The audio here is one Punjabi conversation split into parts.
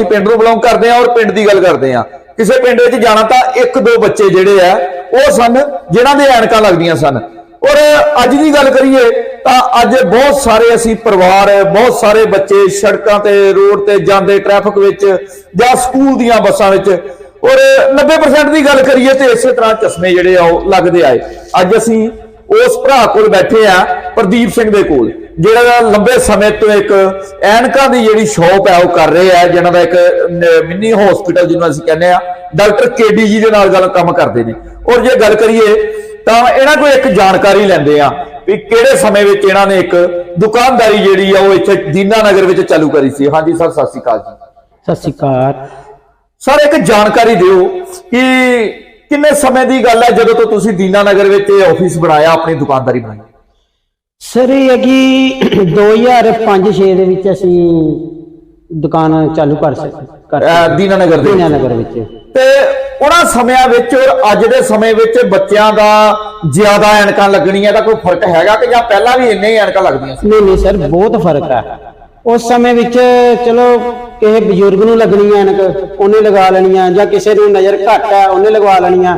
ਅਸੀਂ ਪਿੰਡ ਨੂੰ ਬਿਲੋਂਗ ਕਰਦੇ ਆ ਔਰ ਪਿੰਡ ਦੀ ਗੱਲ ਕਰਦੇ ਆ ਕਿਸੇ ਪਿੰਡ ਵਿੱਚ ਜਾਣਾ ਤਾਂ ਇੱਕ ਦੋ ਬੱਚੇ ਜਿਹੜੇ ਆ, ਉਹ ਸਨ, ਜਿਨ੍ਹਾਂ ਦੇ ਐਨਕਾਂ ਲੱਗਦੀਆਂ ਸਨ। ਔਰ ਅੱਜ ਦੀ ਗੱਲ ਕਰੀਏ ਤਾਂ ਅੱਜ ਬਹੁਤ ਸਾਰੇ ਅਸੀਂ ਪਰਿਵਾਰ, ਬਹੁਤ ਸਾਰੇ ਬੱਚੇ ਸੜਕਾਂ ਤੇ, ਰੋਡ ਤੇ ਜਾਂਦੇ ਟ੍ਰੈਫਿਕ ਵਿੱਚ ਜਾਂ ਸਕੂਲ ਦੀਆਂ ਬੱਸਾਂ ਵਿੱਚ। ਔਰ 90% ਦੀ ਗੱਲ ਕਰੀਏ ਤੇ ਇਸੇ ਤਰ੍ਹਾਂ ਚਸ਼ਮੇ ਜਿਹੜੇ ਆ ਉਹ ਲੱਗਦੇ ਆਏ। ਅੱਜ ਅਸੀਂ ਉਸ ਭਰਾ ਕੋਲ ਬੈਠੇ ਆ ਪ੍ਰਦੀਪ ਸਿੰਘ ਦੇ ਕੋਲ। ਜਿਹੜਾ ਲੰਬੇ ਸਮੇਂ ਤੋਂ ਇੱਕ ਐਨਕਾਂ ਦੀ ਜਿਹੜੀ ਸ਼ੌਪ ਹੈ ਉਹ ਕਰ ਰਹੇ ਆ ਜਿਹਨਾਂ ਦਾ ਇੱਕ ਮਿੰਨੀ ਹਸਪੀਟਲ ਜਿਹਨੂੰ ਅਸੀਂ ਕਹਿੰਦੇ ਆ ਡਾਕਟਰ ਕੇਡੀ ਜੀ ਦੇ ਨਾਲ ਗੱਲ ਕੰਮ ਕਰਦੇ ਨੇ। ਔਰ ਜੇ ਗੱਲ ਕਰੀਏ ਤਾਂ ਇਹਨਾਂ ਕੋਲ ਇੱਕ ਜਾਣਕਾਰੀ ਲੈਂਦੇ ਆ ਵੀ ਕਿਹੜੇ ਸਮੇਂ ਵਿੱਚ ਇਹਨਾਂ ਨੇ ਇੱਕ ਦੁਕਾਨਦਾਰੀ ਜਿਹੜੀ ਆ ਉਹ ਇੱਥੇ ਦੀਨਾ ਨਗਰ ਵਿੱਚ ਚਾਲੂ ਕਰੀ ਸੀ। ਹਾਂਜੀ ਸਰ ਸਤਿ ਸ਼੍ਰੀ ਅਕਾਲ ਜੀ। ਸਤਿ ਸ਼੍ਰੀ ਅਕਾਲ। ਸਰ ਇੱਕ ਜਾਣਕਾਰੀ ਦਿਓ ਕਿ ਕਿੰਨੇ ਸਮੇਂ ਦੀ ਗੱਲ ਹੈ ਜਦੋਂ ਤੋਂ ਤੁਸੀਂ ਦੀਨਾ ਨਗਰ ਵਿੱਚ ਇਹ ਆਫਿਸ ਬਣਾਇਆ ਆਪਣੀ ਦੁਕਾਨਦਾਰੀ ਬਣਾਈ? ਸਰ ਇਹ ਹੈ ਕਿ 2005-6 ਦੇ ਵਿੱਚ ਅਸੀਂ ਦੁਕਾਨ ਚਾਲੂ ਕਰ ਸਕ ਅਹ ਦੀਨਾ ਨਗਰ ਦੇ ਵਿੱਚ। ਨਗਰ ਵਿੱਚ। ਤੇ ਉਹਨਾਂ ਸਮਿਆਂ ਵਿੱਚ ਔਰ ਅੱਜ ਦੇ ਸਮੇਂ ਵਿੱਚ ਬੱਚਿਆਂ ਦਾ ਜ਼ਿਆਦਾ ਐਨਕਾਂ ਲੱਗਣੀਆਂ ਦਾ ਕੋਈ ਫ਼ਰਕ ਹੈਗਾ ਕਿ ਜਾਂ ਪਹਿਲਾਂ ਵੀ ਇੰਨੇ ਹੀ ਐਨਕਾਂ ਲੱਗਦੀਆਂ ਸੀ? ਨਹੀਂ ਨਹੀਂ ਸਰ ਬਹੁਤ ਫ਼ਰਕ ਹੈ। ਉਸ ਸਮੇਂ ਵਿੱਚ ਚਲੋ ਕਿਸੇ ਬਜ਼ੁਰਗ ਨੂੰ ਲੱਗਣੀ ਐਨਕ ਉਹਨੇ ਲਗਾ ਲੈਣੀਆਂ ਜਾਂ ਕਿਸੇ ਨੂੰ ਨਜ਼ਰ ਘੱਟ ਹੈ ਉਹਨੇ ਲਗਵਾ ਲੈਣੀਆਂ।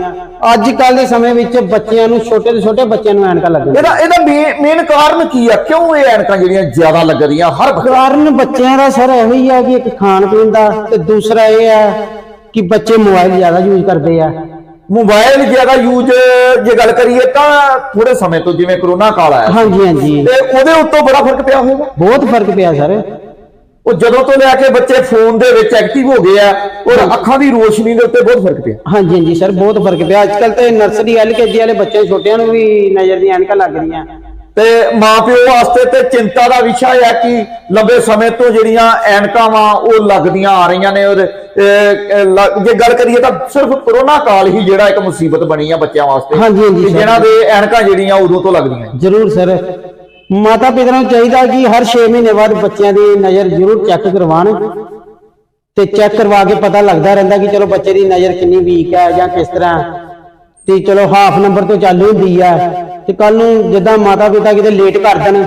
ਅੱਜ ਕੱਲ ਦੇ ਸਮੇਂ ਵਿੱਚ ਬੱਚਿਆਂ ਨੂੰ ਛੋਟੇ ਤੋਂ ਛੋਟੇ ਬੱਚਿਆਂ ਨੂੰ ਐਨਕਾਂ ਲੱਗਣੀਆਂ ਇਹਦਾ ਇਹਦਾ ਮੇਨ ਕਾਰਨ ਕੀ ਆ? ਕਿਉਂ ਇਹ ਐਨਕਾਂ ਜਿਹੜੀਆਂ ਜ਼ਿਆਦਾ ਲੱਗਦੀਆਂ? ਹਰ ਕਾਰਨ ਬੱਚਿਆਂ ਦਾ ਸਰ ਇਹੋ ਹੀ ਆ ਕਿ ਇੱਕ ਖਾਣ ਪੀਣ ਦਾ ਤੇ ਦੂਸਰਾ ਇਹ ਹੈ ਕਿ ਬੱਚੇ ਮੋਬਾਈਲ ਜ਼ਿਆਦਾ ਯੂਜ਼ ਕਰਦੇ ਆ। ਮੋਬਾਈਲ ਜ਼ਿਆਦਾ ਯੂਜ਼ ਜੇ ਗੱਲ ਕਰੀਏ ਤਾਂ ਥੋੜੇ ਸਮੇਂ ਤੋਂ ਜਿਵੇਂ ਕਰੋਨਾ ਕਾਲ ਆਇਆ ਹਾਂਜੀ ਹਾਂਜੀ। ਤੇ ਉਹਦੇ ਉੱਤੋਂ ਬੜਾ ਫ਼ਰਕ ਪਿਆ ਹੋਵੇਗਾ ਬਹੁਤ ਫ਼ਰਕ ਪਿਆ ਸਰ। ਉਹ ਜਦੋਂ ਤੋਂ ਲੈ ਕੇ ਬੱਚੇ ਫੋਨ ਦੇ ਵਿੱਚ ਐਕਟਿਵ ਹੋ ਗਏ ਆ ਔਰ ਅੱਖਾਂ ਦੀ ਰੋਸ਼ਨੀ ਦੇ ਉੱਤੇ ਬਹੁਤ ਫ਼ਰਕ ਪਿਆ। ਹਾਂਜੀ ਹਾਂਜੀ ਸਰ ਬਹੁਤ ਫ਼ਰਕ ਪਿਆ। ਅੱਜ ਕੱਲ ਤੇ ਨਰਸਰੀ ਐਲਕੇਜੀ ਵਾਲੇ ਬੱਚੇ ਛੋਟਿਆਂ ਨੂੰ ਵੀ ਨਜ਼ਰ ਦੀਆਂ ਐਨਕਾਂ ਲੱਗ ਰਹੀਆਂ। ਤੇ ਮਾਪਿਓ ਵਾਸਤੇ ਤੇ ਚਿੰਤਾ ਦਾ ਵਿਸ਼ਾ ਹੈ ਕਿ ਲੰਬੇ ਸਮੇਂ ਤੋਂ ਜਿਹੜੀਆਂ ਐਨਕਾਂ ਵਾ ਉਹ ਲੱਗਦੀਆਂ ਆ ਰਹੀਆਂ ਨੇ ਔਰ ਜੇ ਗੱਲ ਕਰੀਏ ਤਾਂ ਸਿਰਫ ਕਰੋਨਾ ਕਾਲ ਹੀ ਜਿਹੜਾ ਇੱਕ ਮੁਸੀਬਤ ਬਣੀ ਆ ਬੱਚਿਆਂ ਵਾਸਤੇ। ਹਾਂਜੀ, ਹਾਂਜੀ। ਜਿਨ੍ਹਾਂ ਦੇ ਐਨਕਾਂ ਜਿਹੜੀਆਂ ਉਦੋਂ ਤੋਂ ਲੱਗਦੀਆਂ ਜ਼ਰੂਰ ਸਰ। ਮਾਤਾ ਪਿਤਾ ਨੂੰ ਚਾਹੀਦਾ ਕਿ ਹਰ 6 ਮਹੀਨੇ ਬਾਅਦ ਬੱਚਿਆਂ ਦੀ ਨਜ਼ਰ ਜ਼ਰੂਰ ਚੈੱਕ ਕਰਵਾਉਣ ਤੇ ਚੈੱਕ ਕਰਵਾ ਕੇ ਪਤਾ ਲੱਗਦਾ ਰਹਿੰਦਾ ਕਿ ਚਲੋ ਬੱਚੇ ਦੀ ਨਜ਼ਰ ਕਿੰਨੀ ਵੀਕ ਹੈ ਜਾਂ ਕਿਸ ਤਰ੍ਹਾਂ ਤੇ ਚਲੋ ਹਾਫ ਨੰਬਰ ਤੋਂ ਚਾਲੂ ਹੁੰਦੀ ਆ ਤੇ ਕੱਲ ਨੂੰ ਜਿੱਦਾਂ ਮਾਤਾ ਪਿਤਾ ਕਿਤੇ ਲੇਟ ਕਰ ਦੇਣ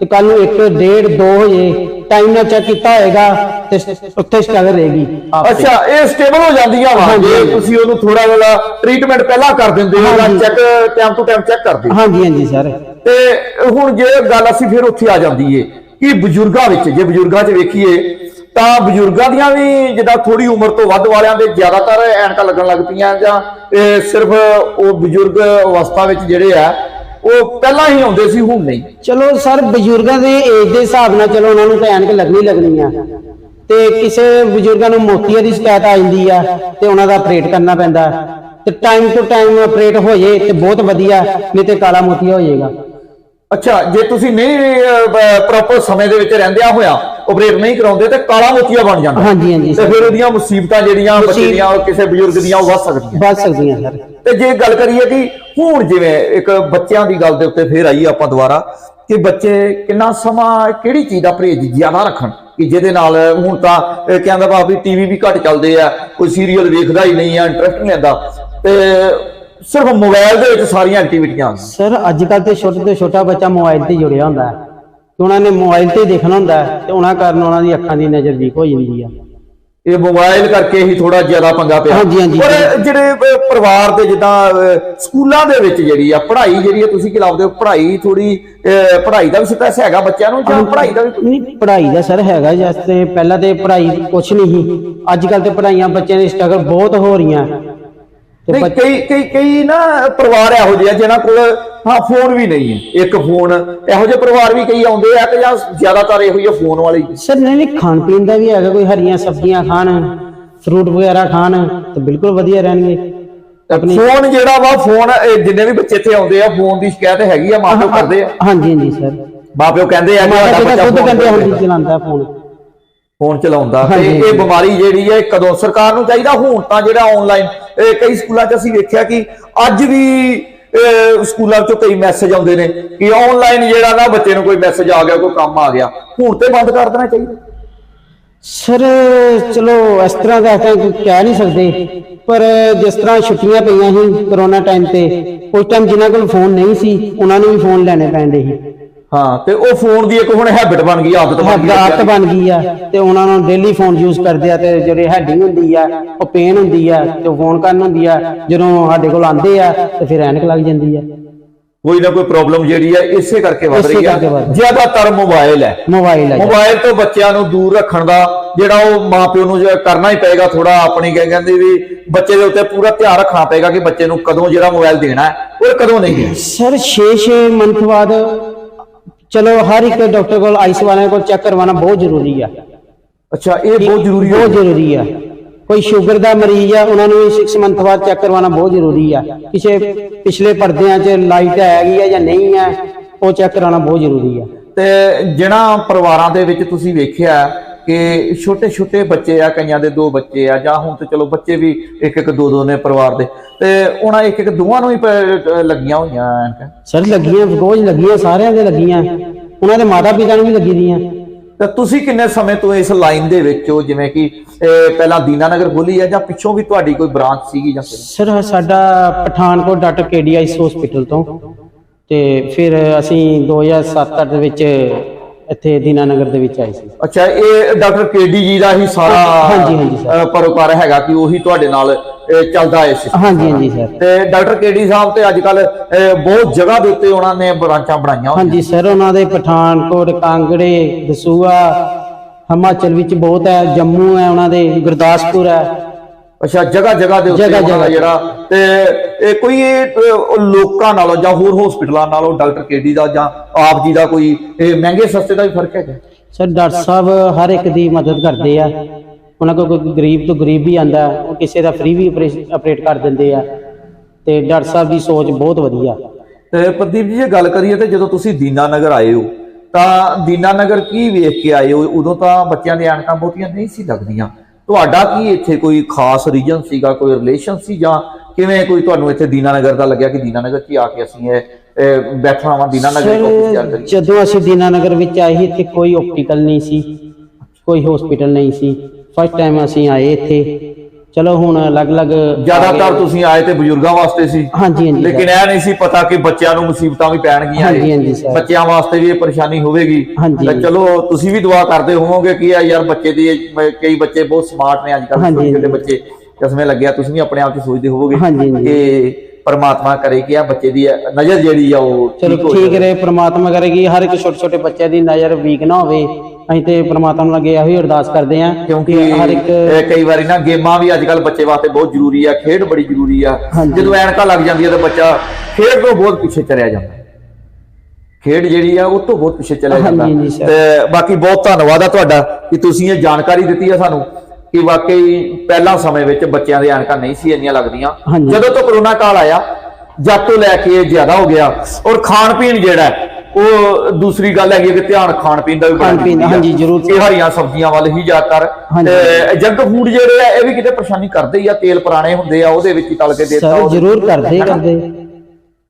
ਤੇ ਕੱਲ ਨੂੰ 1 1.5 2 ਹੋ ਜੇ ਟਾਈਮ ਨਾਲ ਚੈੱਕ ਕੀਤਾ ਹੋਏਗਾ ਤੇ ਉੱਥੇ ਸਟਰਗਲ ਰਹੇਗੀ। ਅੱਛਾ ਇਹ ਸਟੇਬਲ ਹੋ ਜਾਂਦੀਆਂ ਵਾ ਜੇ। ਤੁਸੀਂ ਉਹਨੂੰ ਥੋੜਾ ਜਿਹਾ ਟ੍ਰੀਟਮੈਂਟ ਪਹਿਲਾਂ ਕਰ ਦਿੰਦੇ ਹੋ ਜਾਂ। Check time to time check ਕਰਦੇ। ਹਾਂਜੀ ਹਾਂਜੀ ਸਰ ਤੇ ਹੁਣ ਜੇ ਗੱਲ ਅਸੀਂ ਫਿਰ ਉੱਥੇ ਆ ਜਾਂਦੀ ਏ ਕਿ ਬਜ਼ੁਰਗਾਂ ਵਿੱਚ, ਜੇ ਬਜ਼ੁਰਗਾਂ 'ਚ ਵੇਖੀਏ, ਤਾਂ ਬਜ਼ੁਰਗਾਂ ਦੀਆਂ ਵੀ ਜਿੱਦਾਂ ਥੋੜੀ ਉਮਰ ਤੋਂ ਵੱਧ ਵਾਲਿਆਂ ਦੇ ਜ਼ਿਆਦਾਤਰ ਐਨਕਾਂ ਲੱਗਣ ਲੱਗ ਪਈਆਂ ਜਾਂ ਇਹ ਸਿਰਫ ਉਹ ਬਜ਼ੁਰਗ ਅਵਸਥਾ ਵਿੱਚ ਜਿਹੜੇ ਆ, ਉਹ ਪਹਿਲਾਂ ਹੀ ਆਉਂਦੇ ਸੀ, ਹੁਣ ਨਹੀਂ। ਚਲੋ ਸਰ, ਬਜ਼ੁਰਗਾਂ ਦੇ ਏਜ ਦੇ ਹਿਸਾਬ ਨਾਲ ਚਲੋ ਉਹਨਾਂ ਨੂੰ ਤਾਂ ਐਨਕ ਲੱਗਣੀ ਲੱਗਣੀ ਆ। ਤੇ ਕਿਸੇ ਬਜ਼ੁਰਗਾਂ ਨੂੰ ਮੋਤੀਆਂ ਦੀ ਸ਼ਿਕਾਇਤ ਆ ਜਾਂਦੀ ਆ ਤੇ ਉਹਨਾਂ ਦਾ ਆਪਰੇਟ ਕਰਨਾ ਪੈਂਦਾ। ਤੇ ਟਾਈਮ ਟੂ ਟਾਈਮ ਆਪਰੇਟ ਹੋ ਜੇ ਤੇ ਬਹੁਤ ਵਧੀਆ, ਨਹੀਂ ਤੇ ਕਾਲਾ ਮੋਤੀਆ ਹੋ ਜਾਏਗਾ। ਅੱਛਾ ਜੇ ਤੁਸੀਂ ਨਹੀਂ ਪ੍ਰੋਪਰ ਸਮੇਂ ਦੇ ਵਿੱਚ ਰਹਿੰਦਿਆਂ ਹੋਇਆ ਆਪਰੇਟ ਨਹੀਂ ਕਰਾਉਂਦੇ ਤੇ ਕਾਲਾ ਮੋਤੀਆ ਬਣ ਜਾਂਦਾ ਹਾਂਜੀ ਹਾਂਜੀ। ਤੇ ਫਿਰ ਉਹਦੀਆਂ ਮੁਸੀਬਤਾਂ ਜਿਹੜੀਆਂ ਬੱਚੇ ਦੀਆਂ ਉਹ ਕਿਸੇ ਬਜ਼ੁਰਗ ਦੀਆਂ ਉਹ ਵੱਧ ਸਕਦੀਆਂ। ਬਚ ਸਕਦੀਆਂ ਸਰ। ਤੇ ਜੇ ਗੱਲ ਕਰੀਏ ਕਿ ਹੁਣ ਜਿਵੇਂ ਇੱਕ ਬੱਚਿਆਂ ਦੀ ਗੱਲ ਦੇ ਉੱਤੇ ਫੇਰ ਆਈ ਆਪਾਂ ਦੁਬਾਰਾ ਕਿ ਬੱਚੇ ਕਿੰਨਾ ਸਮਾਂ ਕਿਹੜੀ ਚੀਜ਼ ਦਾ ਪਰਹੇਜ਼ ਜ਼ਿਆਦਾ ਰੱਖਣ ਕਿ ਜਿਹਦੇ ਨਾਲ ਹੁਣ ਤਾਂ ਕਹਿੰਦਾ ਵੀ ਟੀਵੀ ਵੀ ਘੱਟ ਚੱਲਦੇ ਆ ਕੋਈ ਸੀਰੀਅਲ ਵੇਖਦਾ ਹੀ ਨਹੀਂ ਆ ਇੰਟਰਸਟ ਨਹੀਂ ਲੈਂਦਾ। ਤੇ ਸਿਰਫ ਮੋਬਾਈਲ ਦੇ ਵਿੱਚ ਸਾਰੀਆਂ ਐਕਟੀਵਿਟੀਆਂ ਸਰ ਅੱਜ ਕੱਲ ਤੇ ਛੋਟੇ ਤੋਂ ਛੋਟਾ ਬੱਚਾ ਮੋਬਾਈਲ ਤੇ ਜੁੜਿਆ ਹੁੰਦਾ ਹੈ। ਤੇ ਉਹਨਾਂ ਨੇ ਮੋਬਾਈਲ ਤੇ ਦੇਖਣਾ ਹੁੰਦਾ ਹੈ ਤੇ ਉਹਨਾਂ ਕਾਰਨ ਉਹਨਾਂ ਦੀ ਅੱਖਾਂ ਦੀ ਨਜ਼ਰ ਵੀਕ ਹੋ ਜਾਂਦੀ ਆ ਇਹ ਮੋਬਾਈਲ ਕਰਕੇ ਹੀ ਥੋੜਾ ਜ਼ਿਆਦਾ ਪੰਗਾ ਪਿਆ। ਹਾਂਜੀ, ਹਾਂਜੀ। ਪਰ ਜਿਹੜੇ ਅਹ, ਪਰਿਵਾਰ ਦੇ ਜਿੱਦਾਂ ਅਹ, ਸਕੂਲਾਂ ਦੇ ਵਿੱਚ ਜਿਹੜੀ ਆ ਪੜ੍ਹਾਈ ਜਿਹੜੀ ਆ ਤੁਸੀਂ ਕੀ ਲਾਉਂਦੇ ਹੋ? ਪੜ੍ਹਾਈ ਥੋੜੀ ਪੜ੍ਹਾਈ ਦਾ ਵੀ ਸਟ੍ਰੈਸ ਹੈਗਾ ਬੱਚਿਆਂ ਨੂੰ ਜਾਂ ਪੜ੍ਹਾਈ ਦਾ ਵੀ? ਨਹੀਂ ਪੜ੍ਹਾਈ ਦਾ ਸਰ ਹੈਗਾ ਜਿਸ ਤੇ ਪਹਿਲਾਂ ਤੇ ਪੜ੍ਹਾਈ ਕੁਛ ਨਹੀਂ ਸੀ। ਅੱਜ ਕੱਲ ਤੇ ਪੜ੍ਹਾਈਆਂ ਬੱਚਿਆਂ ਦੀ ਸਟਰਗਲ ਬਹੁਤ ਹੋ ਰਹੀਆਂ। ਨਹੀਂ ਕਈ ਕਈ ਕਈ ਨਾ ਪਰਿਵਾਰ ਇਹੋ ਜਿਹੇ ਆ ਜਿਨ੍ਹਾਂ ਕੋਲ ਹਾਂ ਫੋਨ ਵੀ ਨਹੀਂ ਹੈ। ਇੱਕ ਫੋਨ ਇਹੋ ਜਿਹੇ ਪਰਿਵਾਰ ਵੀ ਕਈ ਆਉਂਦੇ ਆ ਕਿ ਜਾਂ ਜ਼ਿਆਦਾਤਰ ਇਹੋ ਜਿਹੇ ਫੋਨ ਵਾਲੇ ਹੀ। ਸਰ ਨਹੀਂ ਨਹੀਂ ਖਾਣ ਪੀਣ ਦਾ ਵੀ ਹੈਗਾ ਕੋਈ ਹਰੀਆਂ ਸਬਜ਼ੀਆਂ ਖਾਣ ਫਰੂਟ ਵਗੈਰਾ ਖਾਣ ਤੇ ਬਿਲਕੁਲ ਵਧੀਆ ਰਹਿਣਗੇ। ਆਪਣੀ ਫੋਨ ਜਿਹੜਾ ਵਾ ਫੋਨ ਇਹ ਜਿੰਨੇ ਵੀ ਬੱਚੇ ਇੱਥੇ ਆਉਂਦੇ ਆ ਫੋਨ ਦੀ ਸ਼ਿਕਾਇਤ ਹੈਗੀ ਆ ਮਾਪਿਓ ਕਰਦੇ ਆ। ਹਾਂਜੀ ਹਾਂਜੀ ਸਰ। ਮਾਪਿਓ ਕਹਿੰਦੇ ਆ ਕਿ ਪਿਤਾ ਬੱਚਾ ਖੁਦ ਕਹਿੰਦੇ। ਹਾਂਜੀ ਚਲਾਉਂਦਾ ਫੋਨ ਫੋਨ ਚਲਾਉਂਦਾ ਤੇ। ਇਹ ਬਿਮਾਰੀ ਜਿਹੜੀ ਹੈ ਕਦੋਂ ਸਰਕਾਰ ਨੂੰ ਚਾਹੀਦਾ? ਹੁਣ ਤਾਂ ਜਿਹੜਾ ਆਨਲਾਈਨ ਕਈ ਸਕੂਲਾਂ 'ਚ ਅਸੀਂ ਵੇਖਿਆ ਕਿ ਅੱਜ ਵੀ ਸਕੂਲਾਂ 'ਚੋਂ ਕਈ ਮੈਸੇਜ ਆਉਂਦੇ ਨੇ ਕਿ ਆਨਲਾਈਨ ਜਿਹੜਾ ਨਾ ਬੱਚੇ ਨੂੰ ਕੋਈ ਮੈਸੇਜ ਆ ਗਿਆ ਕੋਈ ਕੰਮ ਆ ਗਿਆ। ਹੁਣ ਤੇ ਬੰਦ ਕਰ ਦੇਣਾ ਚਾਹੀਦਾ। ਸਰ ਚਲੋ ਇਸ ਤਰ੍ਹਾਂ ਦਾ ਤਾਂ ਕਹਿ ਨਹੀਂ ਸਕਦੇ ਪਰ ਜਿਸ ਤਰ੍ਹਾਂ ਛੁੱਟੀਆਂ ਪਈਆਂ ਸੀ ਕਰੋਨਾ ਟਾਈਮ ਤੇ ਉਸ ਟਾਈਮ ਜਿਨ੍ਹਾਂ ਕੋਲ ਫੋਨ ਨਹੀਂ ਸੀ ਉਹਨਾਂ ਨੂੰ ਵੀ ਫੋਨ ਲੈਣੇ ਪੈਂਦੇ ਸੀ। ਹਾਂ ਤੇ ਉਹ ਫੋਨ ਦੀ ਇੱਕ ਹੁਣ ਹੈਬਿਟ ਬਣ ਗਈ ਆਦਤ ਬਣ ਗਈ ਆਦਤ ਬਣ ਗਈ ਆ ਤੇ ਉਹਨਾਂ ਨੂੰ ਡੇਲੀ ਫੋਨ ਯੂਜ਼ ਕਰਦੇ ਆ ਤੇ ਜਿਹੜੇ ਹੈਡਿੰਗ ਹੁੰਦੀ ਆ ਉਹ ਪੇਨ ਹੁੰਦੀ ਆ ਤੇ ਫੋਨ ਕਰਨ ਹੁੰਦੀ ਆ ਜਦੋਂ ਸਾਡੇ ਕੋਲ ਆਉਂਦੇ ਆ ਤੇ ਫਿਰ ਐਨਕ ਲੱਗ ਜਾਂਦੀ ਆ। ਕੋਈ ਨਾ ਕੋਈ ਪ੍ਰੋਬਲਮ ਜਿਹੜੀ ਹੈ ਇਸੇ ਕਰਕੇ ਵੱਧ ਇਸੇ ਰਹੀ ਕਰਕੇ ਹੈ ਵੱਧ ਰਹੀ। ਜ਼ਿਆਦਾਤਰ ਮੋਬਾਈਲ ਹੈ ਮੋਬਾਈਲ ਆ ਜੀ। ਮੋਬਾਈਲ ਤੋਂ ਬੱਚਿਆਂ ਨੂੰ ਦੂਰ ਰੱਖਣ ਦਾ ਜਿਹੜਾ ਉਹ ਮਾਪਿਓ ਨੂੰ ਜਿਹੜਾ ਕਰਨਾ ਹੀ ਪਏਗਾ ਥੋੜਾ ਆਪਣੀ ਕਹਿ ਕਹਿੰਦੇ ਵੀ ਬੱਚੇ ਦੇ ਉੱਤੇ ਪੂਰਾ ਧਿਆਨ ਰੱਖਣਾ ਪਏਗਾ ਕਿ ਬੱਚੇ ਨੂੰ ਕਦੋਂ ਜਿਹੜਾ ਮੋਬਾਈਲ ਦੇਣਾ ਹੈ ਔਰ ਕਦੋਂ ਨਹੀਂ ਦੇਣਾ। ਸਰ 6-6 ਮੰਥ ਬਾਅਦ ਚਲੋ ਹਰ ਇੱਕ ਡਾਕਟਰ ਕੋਲ ਆਈਸ ਵਾਲਿਆਂ ਕੋਲ ਚੈੱਕ ਕਰਵਾਉਣਾ ਬਹੁਤ ਜ਼ਰੂਰੀ ਆ। ਅੱਛਾ ਇਹ ਬਹੁਤ ਜ਼ਰੂਰੀ ਹੋ ਬਹੁਤ ਜ਼ਰੂਰੀ ਆ। ਕੋਈ ਸ਼ੂਗਰ ਦਾ ਮਰੀਜ਼ ਆ ਉਹਨਾਂ ਨੂੰ ਵੀ 6 ਮੰਥ ਬਾਅਦ ਚੈੱਕ ਕਰਵਾਉਣਾ ਬਹੁਤ ਜ਼ਰੂਰੀ ਆ। ਕਿਸੇ ਪਿਛਲੇ ਪਰਦਿਆਂ 'ਚ ਲਾਈਟ ਹੈਗੀ ਆ ਜਾਂ ਨਹੀਂ ਆ ਉਹ ਚੈੱਕ ਕਰਾਉਣਾ ਬਹੁਤ ਜ਼ਰੂਰੀ ਆ। ਤੇ ਜਿਹੜਾ ਪਰਿਵਾਰਾਂ ਦੇ ਵਿੱਚ ਤੁਸੀਂ ਵੇਖਿਆ ਕਿ ਛੋਟੇ ਛੋਟੇ ਬੱਚੇ ਆ ਕਈਆਂ ਦੇ ਦੋ ਬੱਚੇ ਆ ਜਾਂ ਹੁਣ ਤੇ ਚਲੋ ਬੱਚੇ ਵੀ ਇੱਕ ਇੱਕ ਦੋ ਦੋ ਨੇ ਪਰਿਵਾਰ ਦੇ। ਤੇ ਉਹਨਾਂ ਇੱਕ ਇੱਕ ਦੋਵਾਂ ਨੂੰ ਹੀ ਲੱਗੀਆਂ ਹੋਈਆਂ ਸਰ ਲੱਗੀਆਂ ਰੋਜ਼ ਲੱਗੀਆਂ ਸਾਰਿਆਂ ਦੇ ਲੱਗੀਆਂ। ਉਹਨਾਂ ਦੇ ਮਾਤਾ ਪਿਤਾ ਨੂੰ ਵੀ ਲੱਗੀ ਦੀਆਂ। ਤਾਂ ਤੁਸੀਂ ਕਿੰਨੇ ਸਮੇਂ ਤੋਂ ਇਸ ਲਾਈਨ ਦੇ ਵਿੱਚ ਹੋ? ਜਿਵੇਂ ਕਿ ਪਹਿਲਾਂ ਦੀਨਾਨਗਰ ਖੋਲੀ ਹੈ ਜਾਂ ਪਿੱਛੋਂ ਵੀ ਤੁਹਾਡੀ ਕੋਈ ਬ੍ਰਾਂਚ ਸੀਗੀ ਜਾਂ ਸਰ ਸਾਡਾ ਪਠਾਨਕੋਟ ਡਾਕਟਰ ਕੇਡੀਆਈਸ ਹਸਪੀਟਲ ਤੋਂ। ਤੇ ਫਿਰ ਅਸੀਂ 2007 ਦੇ ਵਿੱਚ ਇੱਥੇ ਦੀਨਾਨਗਰ ਦੇ ਵਿੱਚ ਆਏ ਸੀ ਅੱਛਾ ਇਹ ਡਾਕਟਰ ਕੇਡੀ ਜੀ ਦਾ ਹੀ ਸਾਰਾ ਹਾਂਜੀ, ਹਾਂਜੀ ਸਰ। ਅ, ਪਰੋਕਾਰ ਹੈਗਾ ਕਿ ਉਹੀ ਤੁਹਾਡੇ ਨਾਲ ਚੱਲਦਾ ਹੈ system। ਹਾਂਜੀ ਹਾਂਜੀ ਸਰ ਤੇ ਡਾਕਟਰ ਕੇਡੀ ਸਾਹਿਬ ਤੇ ਅੱਜ ਕੱਲ ਬਹੁਤ ਜਗ੍ਹਾ ਦੇ ਉੱਤੇ ਉਹਨਾਂ ਨੇ ਬ੍ਰਾਂਚਾਂ ਬਣਾਈਆਂ ਹਾਂਜੀ ਸਰ ਉਹਨਾਂ ਦੇ ਪਠਾਨਕੋਟ ਕਾਂਗੜੇ ਦਸੂਆ ਹਿਮਾਚਲ ਵਿੱਚ ਬਹੁਤ ਹੈ ਜੰਮੂ ਹੈ ਉਹਨਾਂ ਦੇ ਗੁਰਦਾਸਪੁਰ ਹੈ ਅੱਛਾ ਜਗ੍ਹਾ ਜਗ੍ਹਾ ਦੇ ਉੱਤੇ ਜਗ੍ਹਾ- ਉਹਨਾਂ ਦਾ ਜਗ੍ਹਾ। ਜਿਹੜਾ ਤੇ ਇਹ ਕੋਈ ਇਹ, ਲੋਕਾਂ ਨਾਲੋਂ ਜਾਂ ਹੋਰ ਹਸਪੀਟਲਾਂ ਨਾਲੋਂ ਡਾਕਟਰ ਕੇਡੀ ਦਾ ਜਾਂ ਆਪ ਜੀ ਦਾ ਕੋਈ ਇਹ ਮਹਿੰਗੇ ਸਸਤੇ ਦਾ ਵੀ ਫ਼ਰਕ ਹੈਗਾ? ਸਰ ਡਾਕਟਰ ਸਾਹਿਬ ਹਰ ਇੱਕ ਦੀ ਮਦਦ ਕਰਦੇ ਆ। ਉਹਨਾਂ ਕੋਲ ਕੋਈ ਗਰੀਬ ਤੋਂ ਗਰੀਬ ਵੀ ਆਂਦਾ ਉਹ ਕਿਸੇ ਦਾ ਫ੍ਰੀ ਵੀ ਆਪਰੇਟ ਕਰ ਦਿੰਦੇ ਆ। ਤੇ ਡਾਕਟਰ ਸਾਹਿਬ ਦੀ ਸੋਚ ਬਹੁਤ ਵਧੀਆ। ਤੇ ਪ੍ਰਦੀਪ ਜੀ ਜੇ ਗੱਲ ਕਰੀਏ ਤੇ ਜਦੋਂ ਤੁਸੀਂ ਦੀਨਾਨਗਰ ਆਏ ਹੋ ਤਾਂ ਦੀਨਾਨਗਰ ਕੀ ਵੇਖ ਕੇ ਆਏ ਹੋ? ਉਦੋਂ ਤਾਂ ਬੱਚਿਆਂ ਦੇ ਐਨਕਾਂ ਬਹੁਤੀਆਂ ਨਹੀਂ ਸੀ ਲੱਗਦੀਆਂ। ਤੁਹਾਡਾ ਕੀ ਇੱਥੇ ਕੋਈ ਖਾਸ ਰੀਜਨ ਸੀਗਾ ਕੋਈ ਰਿਲੇਸ਼ਨ ਸੀ ਜਾਂ ਕਿਵੇਂ ਕੋਈ ਤੁਹਾਨੂੰ ਇੱਥੇ ਦੀਨਾਨਗਰ ਦਾ ਲੱਗਿਆ ਕਿ ਦੀਨਾਨਗਰ 'ਚ ਹੀ ਆ ਕੇ ਅਸੀਂ ਇਹ ਬੈਠਣਾ ਵਾ ਦੀਨਾਨਗਰ ਕਰੀਏ ਜਦੋਂ ਅਸੀਂ ਦੀਨਾਨਗਰ ਵਿੱਚ ਆਏ ਇੱਥੇ ਕੋਈ ਆਪਟੀਕਲ ਨਹੀਂ ਸੀ ਕੋਈ ਹਸਪੀਟਲ ਨਹੀਂ ਸੀ। ਫਸਟ ਟਾਈਮ ਅਸੀਂ ਆਏ ਇੱਥੇ। ਚਲੋ ਹੁਣ ਅਲੱਗ-ਅਲੱਗ ਜ਼ਿਆਦਾਤਰ ਤੁਸੀਂ ਆਏ ਤੇ ਬਜ਼ੁਰਗਾਂ ਵਾਸਤੇ ਸੀ ਹਾਂਜੀ ਹਾਂਜੀ ਲੇਕਿਨ ਇਹ ਨਹੀਂ ਸੀ ਪਤਾ ਕਿ ਬੱਚਿਆਂ ਨੂੰ ਮੁਸੀਬਤਾਂ ਵੀ ਪੈਣਗੀਆਂ ਹਾਂਜੀ। ਹਾਂਜੀ, ਸਰ। ਬੱਚਿਆਂ ਵਾਸਤੇ ਵੀ ਇਹ ਪਰੇਸ਼ਾਨੀ ਹੋਵੇਗੀ। ਤਾਂ ਚਲੋ ਤੁਸੀਂ ਵੀ ਦੁਆ ਕਰਦੇ ਹੋਵੋਗੇ ਕਿ ਆ ਯਾਰ ਬੱਚੇ ਦੀ ਕਈ ਬੱਚੇ ਬਹੁਤ ਸਮਾਰਟ ਨੇ ਅੱਜ ਕੱਲ੍ਹ ਹਾਂਜੀ। ਬੱਚੇ ਚਸ਼ਮੇ ਲੱਗਿਆ ਤੁਸੀਂ ਵੀ ਆਪਣੇ ਆਪ 'ਚ ਸੋਚਦੇ ਹੋਵੋਗੇ। ਕਿ ਪਰਮਾਤਮਾ ਕਰੇ ਕਿ ਆ ਬੱਚੇ ਦੀ ਨਜ਼ਰ ਜਿਹੜੀ ਆ ਉਹ ਚਲੋ ਹੋ ਠੀਕ ਜਾਵੇ। ਰਹੇ ਪ੍ਰਮਾਤਮਾ ਕਰੇਗੀ ਹਰ ਇੱਕ ਛੋਟੇ ਛੋਟੇ ਬੱਚੇ ਦੀ ਨਜ਼ਰ ਵੀਕ ਨਾ ਹੋਵੇ ਅਸੀਂ ਤੇ ਪ੍ਰਮਾਤਮਾ ਨੂੰ ਅੱਗੇ ਇਹੋ ਅਰਦਾਸ ਕਰਦੇ ਹਾਂ ਕਿਉਂਕਿ ਹਰ ਇੱਕ ਕਈ ਵਾਰੀ ਨਾ ਗੇਮਾਂ ਵੀ ਅੱਜ ਕੱਲ ਬੱਚੇ ਵਾਸਤੇ ਬਹੁਤ ਜ਼ਰੂਰੀ ਆ ਖੇਡ ਬੜੀ ਜ਼ਰੂਰੀ ਆ। ਜਦੋਂ ਐਨਕਾਂ ਲੱਗ ਜਾਂਦੀ ਆ ਤਾਂ ਬੱਚਾ ਖੇਡ ਤੋਂ ਬਹੁਤ ਪਿੱਛੇ ਚਲਿਆ ਜਾਂਦਾ ਖੇਡ ਜਿਹੜੀ ਆ ਉਹ ਤੋਂ ਬਹੁਤ ਪਿੱਛੇ ਚਲਿਆ ਜਾਂਦਾ। ਤੇ ਬਾਕੀ ਬਹੁਤ ਧੰਨਵਾਦ ਆ ਤੁਹਾਡਾ ਕਿ ਤੁਸੀਂ ਇਹ ਜਾਣਕਾਰੀ ਦਿੱਤੀ ਆ ਸਾਨੂੰ ਕਿ ਵਾਕਈ ਪਹਿਲਾਂ ਸਮੇਂ ਵਿੱਚ ਬੱਚਿਆਂ ਦੇ ਐਨਕਾਂ ਨਹੀਂ ਸੀ ਇੰਨੀਆਂ ਲੱਗਦੀਆਂ। ਜਦੋਂ ਤੋਂ ਕਰੋਨਾ ਕਾਲ ਆਇਆ ਜਦ ਤੋਂ ਲੈ ਕੇ ਜ਼ਿਆਦਾ ਹੋ ਗਿਆ ਔਰ ਖਾਣ ਪੀਣ ਜਿਹੜਾ ਉਹ ਦੂਸਰੀ ਗੱਲ ਹੈਗੀ ਕਿ ਧਿਆਨ ਖਾਣ ਪੀਣ ਦਾ ਵੀ ਬੜਾ ਖਾਣ ਪੀਣ। ਹਾਂਜੀ, ਜ਼ਰੂਰ। ਕਿ ਹਰੀਆਂ ਸਬਜ਼ੀਆਂ ਵੱਲ ਹੀ ਜ਼ਿਆਦਾਤਰ। ਤੇ ਜੰਕ ਫੂਡ ਜਿਹੜੇ ਆ ਇਹ ਵੀ ਕਿਤੇ ਪਰੇਸ਼ਾਨੀ ਕਰਦੇ ਹੀ ਆ ਤੇਲ ਪੁਰਾਣੇ ਹੁੰਦੇ ਆ ਉਹਦੇ ਵਿੱਚ ਹੀ ਤਲ ਕੇ ਦੇਤਾ ਸਰ ਜ਼ਰੂਰ ਕਰਦੇ ਕਰਦੇ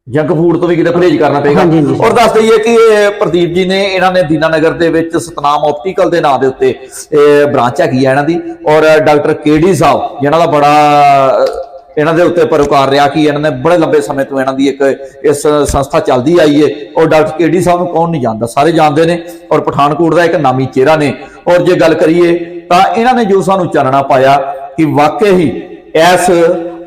ਜੰਕ ਫੂਡ ਤੋਂ ਵੀ ਕਿਤੇ ਪਰਹੇਜ਼ ਕਰਨਾ ਪਏਗਾ। ਔਰ ਦੱਸ ਦਈਏ ਕਿ ਇਹ ਪ੍ਰਦੀਪ ਜੀ ਨੇ ਇਹਨਾਂ ਨੇ ਦੀਨਾਨਗਰ ਦੇ ਵਿੱਚ ਸਤਨਾਮ ਆਪਟੀਕਲ ਦੇ ਨਾਂ ਦੇ ਉੱਤੇ ਇਹ ਬ੍ਰਾਂਚ ਹੈਗੀ ਆ ਇਹਨਾਂ ਦੀ ਔਰ ਡਾਕਟਰ ਕੇਡੀ ਸਾਹਿਬ ਜਿਨ੍ਹਾਂ ਦਾ ਬੜਾ ਇਹਨਾਂ ਦੇ ਉੱਤੇ ਪਰੋਕਾਰ ਰਿਹਾ ਕਿ ਇਹਨਾਂ ਨੇ ਬੜੇ ਲੰਬੇ ਸਮੇਂ ਤੋਂ ਇਹਨਾਂ ਦੀ ਇੱਕ ਇਸ ਸੰਸਥਾ ਚੱਲਦੀ ਆਈ ਏ। ਔਰ ਡਾਕਟਰ ਕੇਡੀ ਸਾਹਿਬ ਨੂੰ ਕੌਣ ਨਹੀਂ ਜਾਣਦਾ, ਸਾਰੇ ਜਾਣਦੇ ਨੇ ਔਰ ਪਠਾਨਕੋਟ ਦਾ ਇੱਕ ਨਾਮੀ ਚਿਹਰਾ ਨੇ। ਔਰ ਜੇ ਗੱਲ ਕਰੀਏ ਤਾਂ ਇਹਨਾਂ ਨੇ ਜੋ ਸਾਨੂੰ ਚਾਨਣਾ ਪਾਇਆ ਕਿ ਵਾਕਈ ਹੀ ਇਸ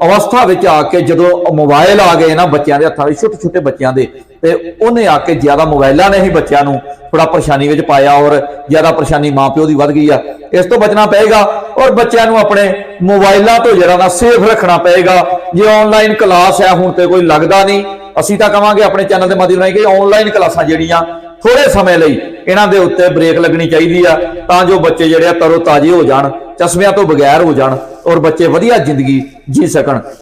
ਅਵਸਥਾ ਵਿੱਚ ਆ ਕੇ ਜਦੋਂ ਮੋਬਾਈਲ ਆ ਗਏ ਨਾ ਬੱਚਿਆਂ ਦੇ ਹੱਥਾਂ ਵਿੱਚ, ਛੋਟੇ ਛੋਟੇ ਬੱਚਿਆਂ ਦੇ, ਤੇ ਉਹਨੇ ਆ ਕੇ ਜ਼ਿਆਦਾ ਮੋਬਾਈਲਾਂ ਨੇ ਹੀ ਬੱਚਿਆਂ ਨੂੰ ਥੋੜਾ ਪਰੇਸ਼ਾਨੀ ਵਿੱਚ ਪਾਇਆ ਔਰ ਜ਼ਿਆਦਾ ਪਰੇਸ਼ਾਨੀ ਮਾਪਿਓ ਦੀ ਵੱਧ ਗਈ ਆ। ਇਸ ਤੋਂ ਬਚਣਾ ਪਏਗਾ ਔਰ ਬੱਚਿਆਂ ਨੂੰ ਆਪਣੇ ਮੋਬਾਈਲਾਂ ਤੋਂ ਜਿਹੜਾ ਨਾ ਸੇਫ ਰੱਖਣਾ ਪਏਗਾ। ਜੇ ਆਨਲਾਈਨ ਕਲਾਸ ਹੈ, ਹੁਣ ਤੇ ਕੋਈ ਲੱਗਦਾ ਨਹੀਂ। ਅਸੀਂ ਤਾਂ ਕਵਾਂਗੇ ਆਪਣੇ ਚੈਨਲ ਦੇ ਮਾਧਿਅਮ ਰਾਹੀਂ ਕਿ ਆਨਲਾਈਨ ਕਲਾਸਾਂ ਜਿਹੜੀਆਂ ਥੋੜੇ ਸਮੇਂ ਲਈ ਇਹਨਾਂ ਦੇ ਉੱਤੇ ਬ੍ਰੇਕ ਲੱਗਣੀ ਚਾਹੀਦੀ ਆ, ਤਾਂ ਜੋ ਬੱਚੇ ਜਿਹੜੇ ਆ ਤਰੋ ਤਾਜ਼ੇ ਹੋ ਜਾਣ, ਚਸ਼ਮਿਆਂ ਤੋਂ ਬਗੈਰ ਹੋ ਜਾਣ ਔਰ ਬੱਚੇ ਵਧੀਆ ਜ਼ਿੰਦਗੀ ਜੀ ਸਕਣ।